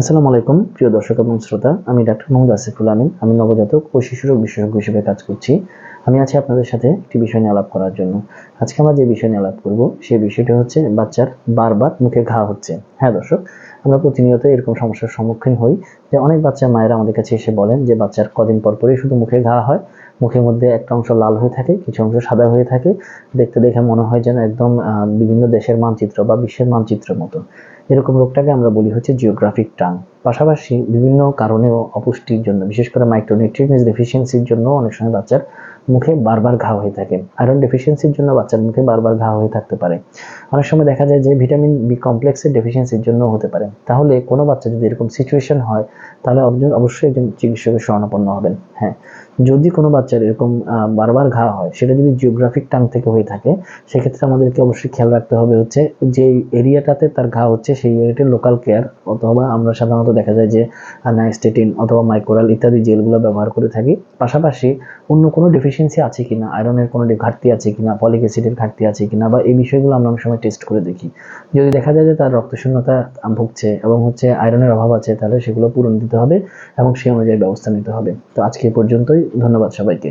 আসসালামু আলাইকুম, প্রিয় দর্শক এবং শ্রোতা। আমি ডাক্তার মোহাম্মদ আসিফুল আমিন। আমি নবজাতক ও শিশুরোগ বিশেষজ্ঞ হিসেবে কাজ করছি। আমি আছি আপনাদের সাথে একটি বিষয় নিয়ে আলাপ করার জন্য। আজকে আমরা যে বিষয় নিয়ে আলাপ করব, সেই বিষয়টি হচ্ছে বাচ্চার বারবার মুখে ঘা হচ্ছে। হ্যাঁ দর্শক, আমরা প্রতিনিয়ত এরকম সমস্যার সম্মুখীন হই যে অনেক বাচ্চা, মায়েরা আমাদের কাছে এসে বলেন যে বাচ্চার কদিন পর পরই শুধু মুখে ঘা হয়। মুখের মধ্যে একটা অংশ লাল হয়ে থাকে, কিছু অংশ সাদা হয়ে থাকে। দেখতে দেখে মনে হয় যেন একদম বিভিন্ন দেশের মানচিত্র বা বিশ্বের মানচিত্রের মতো। এরকম রোগটাকে আমরা বলি হচ্ছে জিওগ্রাফিক টাং পাশাপাশি বিভিন্ন কারণে অপুষ্টির জন্য, বিশেষ করে মাইক্রোনিউট্রিয়েন্টস ডেফিসিয়েন্সির জন্য অনেক সময় বাচ্চার মুখে বারবার ঘা হয়ে থাকে। আয়রন ডেফিসিয়েন্সির জন্য বাচ্চার মুখে বারবার ঘা হয়ে থাকতে পারে। অনেক সময় দেখা যায় যে ভিটামিন বি কমপ্লেক্সের ডেফিসিয়েন্সির জন্য হতে পারে। তাহলে কোনো বাচ্চা যদি এরকম সিচুয়েশন হয়, তাহলে অবশ্য- অবশ্যই একজন চিকিৎসকের শরণাপন্ন হবেন। হ্যাঁ যদি কোনো বাচ্চার এরকম বারবার ঘা হয়, সেটা যদি জিওগ্রাফিক টাং থেকে হয়ে থাকে, সেক্ষেত্রে আমাদেরকে অবশ্যই খেয়াল রাখতে হবে হচ্ছে যে এরিয়াটাতে তার ঘা হচ্ছে, সেই এরিয়াটির লোকাল কেয়ার অথবা আমরা সাধারণত দেখা যায় যে নাইস্টেটিন অথবা মাইক্রোরাল ইত্যাদি জেলগুলো ব্যবহার করে থাকি। পাশাপাশি অন্য কোনো ডেফিসিয়েন্সি আছে কিনা আয়রনের কোনো ঘাটতি আছে কিনা পলিক অ্যাসিডের ঘাটতি আছে কিনা, বা এই বিষয়গুলো আমরা অনেক সময় টেস্ট করে দেখি। যদি দেখা যায় যে তার রক্তশূন্যতা ভুগছে এবং হচ্ছে আয়রনের অভাব আছে, তাহলে সেগুলো পূরণ দিতে হবে এবং সেই অনুযায়ী ব্যবস্থা নিতে হবে। তো আজকে পর্যন্তই, ধন্যবাদ সবাইকে।